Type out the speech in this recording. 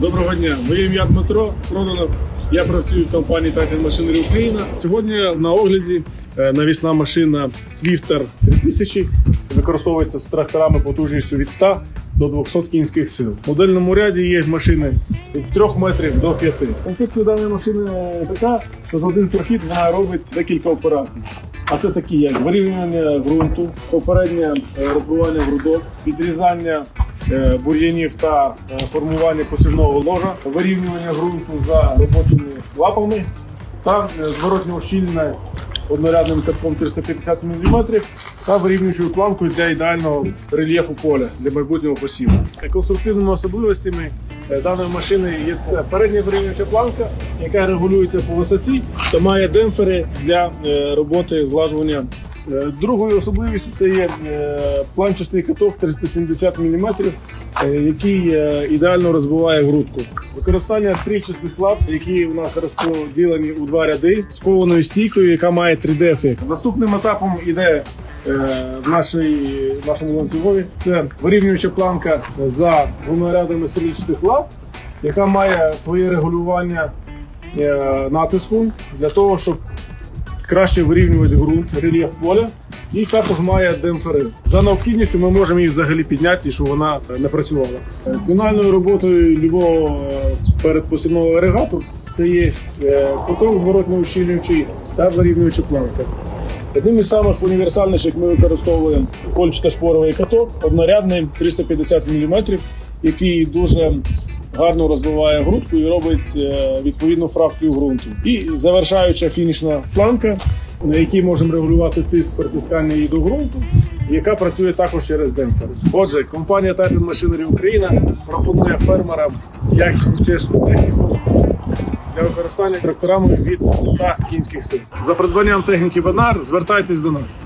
Доброго дня, моє ім'я Дмитро Проданов. Я працюю в компанії Titan Machinery Україна. Сьогодні на огляді е, навісна машина Swifter 3000 використовується з тракторами потужністю від 100 до 200 кінських сил. В модельному ряді є машини від 3 метрів до 5. Концепція даної машини така, що за один прохід вона робить декілька операцій. А це такі, як вирівнювання ґрунту, попереднє е, рубування грудок, підрізання е, бур'янів та е, формування посівного ложа, вирівнювання ґрунту за робочими лапами та е, зворотнє ущільнення однорядним катком 350 мм та вирівнюючою планкою для ідеального рельєфу поля для майбутнього посіву. Конструктивними особливостями е, даної машини є передня вирівнююча планка, яка регулюється по висоті та має демпфери для е, роботи злажування Е, Другою особливістю це є е, планчастий каток 370 мм, який е, ідеально розбиває грудку. Використання стрільчастих лап, які у нас розподілені у два ряди, з кованою стійкою, яка має 3D-ефект. Наступним етапом іде е, в нашій, в нашому ланцюгові це вирівнююча планка за двома рядами стрільчастих лап, яка має своє регулювання е, натиску для того, щоб краще вирівнювати ґрунт, рельєф поля. І також має демпфери. За необхідністю ми можемо її взагалі підняти, щоб вона не працювала. Е, Фінальною роботою любого е, передпосівного агрегату це є е, поток зворотно ущільнюючий та вирівнююча планка. Одним із самих універсальніших ми використовуємо кольчато-шпоровий каток, однорядний 350 мм, який дуже гарно розбиває грудку і робить е, відповідну фракцію ґрунту. І завершаюча фінішна планка, на якій можемо регулювати тиск притискання її до ґрунту, яка працює також через демпфер. Отже, компанія Titan Machinery Україна пропонує фермерам якісну чесну техніку для використання тракторами від 100 кінських сил. За придбанням техніки Бенар звертайтесь до нас.